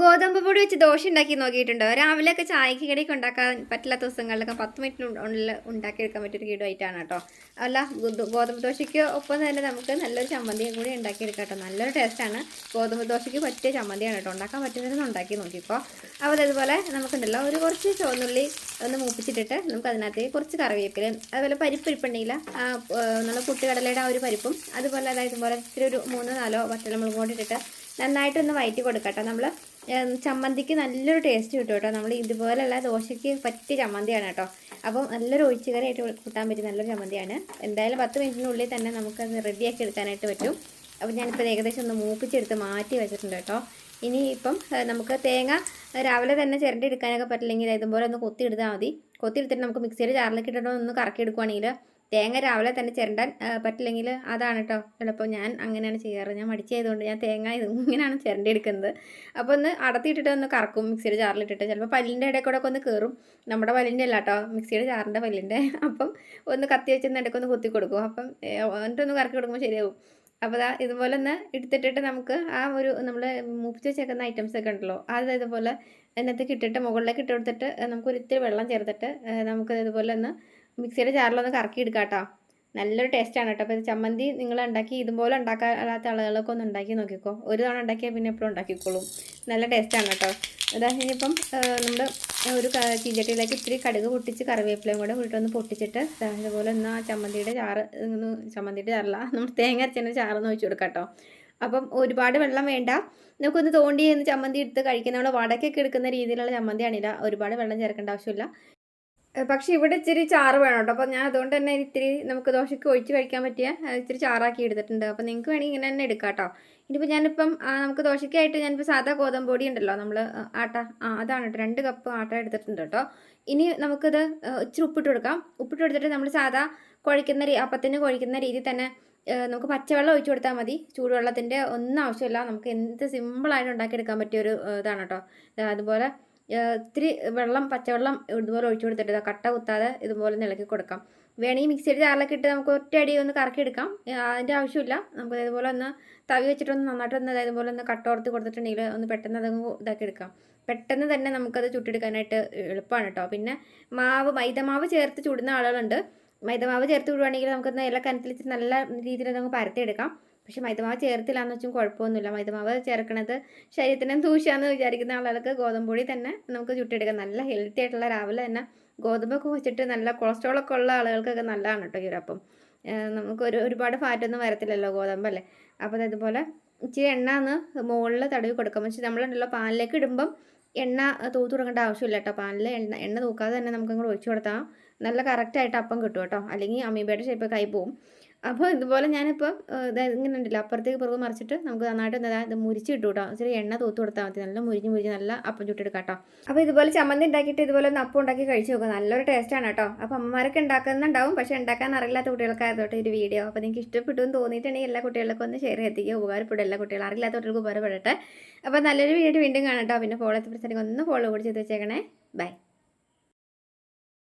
ഗോതമ്പ് പൊടി വെച്ച് ദോശ ഉണ്ടാക്കി നോക്കിയിട്ടുണ്ടോ? രാവിലെയൊക്കെ ചായക്ക് കടിയൊക്കെ ഉണ്ടാക്കാൻ പറ്റില്ലാത്ത ദിവസങ്ങളിലൊക്കെ പത്ത് മിനിറ്റിനുള്ളിൽ ഉണ്ടാക്കിയെടുക്കാൻ പറ്റിയൊരു കീടുമായിട്ടാണ് കേട്ടോ. അല്ല ഗോതമ്പ് ദോശയ്ക്ക് ഒപ്പം തന്നെ നമുക്ക് നല്ലൊരു ചമ്മന്തിയും കൂടി ഉണ്ടാക്കിയെടുക്കാം കേട്ടോ. നല്ലൊരു ടേസ്റ്റാണ് ഗോതമ്പ് ദോശയ്ക്ക് പറ്റിയ ചമ്മന്തിയാണ് കേട്ടോ. ഉണ്ടാക്കാൻ പറ്റുന്നതെന്ന് ഉണ്ടാക്കി നോക്കിയപ്പോൾ അപ്പോൾ അതേപോലെ നമുക്കുണ്ടല്ലോ ഒരു കുറച്ച് ചുവന്നുള്ളി ഒന്ന് മൂപ്പിച്ചിട്ടിട്ട് നമുക്ക് അതിനകത്ത് കുറച്ച് കറിവേപ്പിലയും അതുപോലെ പരിപ്പ് ഇരിപ്പുണ്ടെങ്കിൽ നമ്മൾ പുട്ടുകടലയുടെ ആ ഒരു പരിപ്പും അതുപോലെ അതായത് ഇതുപോലെ ഇത്തിരി ഒരു മൂന്നോ നാലോ വറ്റലമുളക് കൂടി ഇട്ടിട്ട് നന്നായിട്ടൊന്ന് വയറ്റി കൊടുക്കട്ടെ. നമ്മൾ ചമ്മന്തിക്ക് നല്ലൊരു ടേസ്റ്റ് കിട്ടും കേട്ടോ. നമ്മൾ ഇതുപോലെയുള്ള ദോശയ്ക്ക് പറ്റിയ ചമ്മന്തിയാണ് കേട്ടോ. അപ്പം നല്ലൊരു ഒഴിച്ചുകറിയായിട്ട് കൂട്ടാൻ പറ്റിയ നല്ലൊരു ചമ്മന്തിയാണ്. എന്തായാലും പത്ത് മിനിറ്റിനുള്ളിൽ തന്നെ നമുക്ക് അത് റെഡിയാക്കി എടുക്കാനായിട്ട് പറ്റും. അപ്പോൾ ഞാനിപ്പോൾ ഏകദേശം ഒന്ന് മൂപ്പിച്ചെടുത്ത് മാറ്റി വെച്ചിട്ടുണ്ട് കേട്ടോ. ഇനി ഇപ്പം നമുക്ക് തേങ്ങ രാവിലെ തന്നെ ചിരണ്ടി എടുക്കാനൊക്കെ പറ്റില്ലെങ്കിൽ ഇതുപോലെ ഒന്ന് കൊത്തി എടുത്താൽ മതി. കൊത്തി എടുത്തിട്ട് നമുക്ക് മിക്സിയിൽ ജാറിലേക്ക് ഇട്ടിട്ട് ഒന്ന് കറക്കി എടുക്കുവാണെങ്കിൽ തേങ്ങ രാവിലെ തന്നെ ചിരണ്ടാൻ പറ്റില്ലെങ്കിൽ അതാണ് കേട്ടോ എളുപ്പം. ഞാൻ അങ്ങനെയാണ് ചെയ്യാറ്. ഞാൻ മടിച്ചതുകൊണ്ട് ഞാൻ തേങ്ങ ഇങ്ങനെയാണ് ചിരണ്ടി എടുക്കുന്നത് അപ്പോൾ ഒന്ന് അടത്തിയിട്ടിട്ട് ഒന്ന് കറക്കും മിക്സിയുടെ ജാറിലിട്ടിട്ട്. ചിലപ്പോൾ പല്ലിന്റെ ഇടയിൽ കൂടെ ഒന്ന് കയറും നമ്മുടെ പല്ലിന്റെ അല്ല കേട്ടോ മിക്സിയുടെ ജാറിന്റെ പല്ലിന്റെ. അപ്പം ഒന്ന് കത്തി വെച്ച് ഇടയ്ക്കൊന്ന് കുത്തി കൊടുക്കും. അപ്പം എന്നിട്ട് എന്നിട്ടൊന്ന് കറക്കി കൊടുക്കുമ്പോൾ ശരിയാവും. അപ്പോൾ ദാ ഇതുപോലെ ഒന്ന് എടുത്തിട്ടിട്ട് നമുക്ക് ആ ഒരു നമ്മൾ മൂപ്പിച്ച് വെച്ചേക്കുന്ന ഐറ്റംസ് ഒക്കെ ഉണ്ടല്ലോ അത് ഇതുപോലെ എന്നത്തേക്ക് ഇട്ടിട്ട് മുകളിലേക്ക് ഇട്ട് കൊടുത്തിട്ട് നമുക്ക് ഒരു ഇത്തിരി വെള്ളം ചേർത്തിട്ട് നമുക്ക് ഇതുപോലെ ഒന്ന് മിക്സിയുടെ ജാറിലൊന്ന് കറക്കി എടുക്കാം കേട്ടോ നല്ലൊരു ടേസ്റ്റാണ് കേട്ടോ അപ്പോൾ ചമ്മന്തി നിങ്ങൾ ഉണ്ടാക്കി ഇതുപോലെ ഉണ്ടാക്കാത്ത ആളുകളൊക്കെ ഒന്ന് ഉണ്ടാക്കി നോക്കിക്കോ. ഒരു തവണ ഉണ്ടാക്കിയാൽ പിന്നെ എപ്പോഴും ഉണ്ടാക്കിക്കോളും. നല്ല ടേസ്റ്റാണ് കേട്ടോ. അതാ ഇനിയിപ്പം നമ്മൾ ഒരു ചീഞ്ചട്ടിയിലേക്ക് ഇത്തിരി കടുക് പൊട്ടിച്ച് കറിവേപ്പിലയും കൂടെ ഒന്ന് പൊട്ടിച്ചിട്ട് ഇതുപോലെ ഒന്ന് ആ ചമ്മന്തിയുടെ ചാറ് ചമ്മന്തിയുടെ ചാറല്ല നമ്മൾ തേങ്ങ അരച്ചതിന്റെ ചാറൊന്ന് ഒഴിച്ചു കൊടുക്കാം കേട്ടോ അപ്പം ഒരുപാട് വെള്ളം വേണ്ട. നമുക്കൊന്ന് തോണ്ടി ചമ്മന്തി എടുത്ത് കഴിക്കുന്ന നമ്മൾ വടക്കൊക്കെ എടുക്കുന്ന രീതിയിലുള്ള ചമ്മന്തിയാണില്ല ഒരുപാട് വെള്ളം ചേർക്കേണ്ട ആവശ്യമില്ല. പക്ഷേ ഇവിടെ ഇച്ചിരി ചാറ് വേണം കേട്ടോ അപ്പോൾ ഞാൻ അതുകൊണ്ട് തന്നെ ഇത്തിരി നമുക്ക് ദോശയ്ക്ക് ഒഴിച്ച് കഴിക്കാൻ പറ്റിയ ഇത്തിരി ചാറാക്കി എടുത്തിട്ടുണ്ട്. അപ്പോൾ നിങ്ങൾക്ക് വേണമെങ്കിൽ ഇങ്ങനെ തന്നെ എടുക്കാം കേട്ടോ ഇനിയിപ്പോൾ ഞാനിപ്പം നമുക്ക് ദോശയ്ക്കായിട്ട് ഞാനിപ്പോൾ സാധാ ഗോതമ്പ് പൊടി ഉണ്ടല്ലോ നമ്മൾ ആട്ട ആ അതാണ് കേട്ടോ. രണ്ട് കപ്പ് ആട്ട എടുത്തിട്ടുണ്ട് കേട്ടോ. ഇനി നമുക്കിത് ഇച്ചിരി ഉപ്പിട്ട് കൊടുക്കാം. ഉപ്പിട്ട് കൊടുത്തിട്ട് നമ്മൾ സാധാ കുഴയ്ക്കുന്ന അപ്പത്തിന് കുഴയ്ക്കുന്ന രീതിയിൽ തന്നെ നമുക്ക് പച്ചവെള്ളം ഒഴിച്ചു കൊടുത്താൽ മതി. ചൂടുവെള്ളത്തിന്റെ ഒന്നും ആവശ്യമില്ല. നമുക്ക് എന്ത് സിമ്പിളായിട്ട് ഉണ്ടാക്കിയെടുക്കാൻ പറ്റിയ ഒരു ഇതാണ് കേട്ടോ. അതുപോലെ ഇത്തിരി വെള്ളം പച്ചവെള്ളം ഇതുപോലെ ഒഴിച്ചു കൊടുത്തിട്ട് കട്ട കുത്താതെ ഇതുപോലെ ഇളക്കി കൊടുക്കാം. വേണമെങ്കിൽ മിക്സിയുടെ ജാറിലൊക്കെ ഇട്ട് നമുക്ക് ഒറ്റയടി ഒന്ന് കറക്കി എടുക്കാം. അതിന്റെ ആവശ്യമില്ല. നമുക്ക് ഇതുപോലെ ഒന്ന് തവി വെച്ചിട്ടൊന്ന് നന്നായിട്ടൊന്ന് ഇതുപോലെ ഒന്ന് കട്ടോർത്ത് കൊടുത്തിട്ടുണ്ടെങ്കിൽ ഒന്ന് പെട്ടെന്ന് അത് ഇതാക്കി എടുക്കാം. പെട്ടെന്ന് തന്നെ നമുക്കത് ചുട്ടെടുക്കാനായിട്ട് എളുപ്പമാണ് കേട്ടോ. പിന്നെ മാവ് മൈദമാവ് ചേർത്ത് ചുടുന്ന ആളുകളുണ്ട്. മൈദമാവ് ചേർത്ത് വിടുവാണെങ്കിൽ നമുക്ക് നല്ല കനത്തിൽ നല്ല രീതിയിൽ അതങ്ങ് പരത്തിയെടുക്കാം. പക്ഷെ മൈദമാവ് ചേർത്തില്ല എന്ന് വെച്ചും കുഴപ്പമൊന്നുമില്ല. മൈദമാവ് ചേർക്കണത് ശരീരത്തിന് ദൂഷ്യാന്ന് വിചാരിക്കുന്ന ആളുകൾക്ക് ഗോതമ്പ് പൊടി തന്നെ നമുക്ക് ചുട്ടെടുക്കാം. നല്ല ഹെൽത്തി ആയിട്ടുള്ള രാവിലെ തന്നെ ഗോതമ്പൊക്കെ വെച്ചിട്ട് നല്ല കൊളസ്ട്രോൾ ഒക്കെ ഉള്ള ആളുകൾക്കൊക്കെ നല്ലതാണ് കേട്ടോ ഈ നമുക്ക് ഒരു ഒരുപാട് ഫാറ്റൊന്നും വരത്തില്ലല്ലോ ഗോതമ്പല്ലേ അപ്പോൾ അതുപോലെ ഇച്ചിരി എണ്ണ ഒന്ന് മുകളിൽ തടവി കൊടുക്കാം. പക്ഷേ നമ്മളുണ്ടല്ലോ പാനിലേക്ക് ഇടുമ്പം എണ്ണ തൂത്ത് തുടങ്ങേണ്ട ആവശ്യമില്ല കേട്ടോ പാനിൽ എണ്ണ എണ്ണ തൂക്കാതെ തന്നെ നമുക്ക് അങ്ങോട്ട് ഒഴിച്ചു കൊടുത്താൽ നല്ല കറക്റ്റായിട്ട് അപ്പം കിട്ടും കേട്ടോ അല്ലെങ്കിൽ അമീബയുടെ ഷേപ്പൊക്കെ ആയി പോവും. അപ്പോൾ ഇതുപോലെ ഞാനിപ്പോൾ ഇങ്ങനെ ഉണ്ടല്ലോ അപ്പുറത്തേക്ക് പുറകെ മറിച്ചിട്ട് നമുക്ക് നന്നായിട്ട് ഇത് മുരിച്ച് ഇട്ടു കേട്ടോ ചെറിയ എണ്ണ തൂത്ത് കൊടുത്താൽ മതി. നല്ല മുരിഞ്ഞ് മുരിഞ്ഞ് നല്ല അപ്പം ചുട്ടെടുക്കാം കേട്ടോ അപ്പോൾ ഇതുപോലെ ചമ്മന്തി ഉണ്ടാക്കിയിട്ട് ഇതുപോലെ ഒന്ന് അപ്പം ഉണ്ടാക്കി കഴിച്ച് നോക്കുക നല്ലൊരു ടേസ്റ്റാണ് കേട്ടോ. അപ്പോൾ അമ്മമാരൊക്കെ ഉണ്ടാക്കുന്നുണ്ടാവും പക്ഷേ ഉണ്ടാക്കാൻ അറിയില്ലാത്ത കുട്ടികൾക്കായതോട്ടെ ഒരു വീഡിയോ അപ്പോൾ നിങ്ങൾക്ക് ഇഷ്ടപ്പെട്ടു എന്ന് തോന്നിയിട്ടുണ്ടെങ്കിൽ എല്ലാ കുട്ടികൾക്കും ഒന്ന് ഷെയർ എത്തിക്കുക ഉപകാരപ്പെടും എല്ലാ കുട്ടികളും. അറിയില്ലാത്ത കുട്ടികൾക്ക് ഉപകാരപ്പെടട്ടെ. അപ്പോൾ നല്ലൊരു വീഡിയോ വീണ്ടും കാണാം കേട്ടോ. പിന്നെ ഫോളോ എത്തി ഒന്ന് ഫോളോ കൂടി ചെയ്ത് വെച്ചേക്കണേ. ബൈ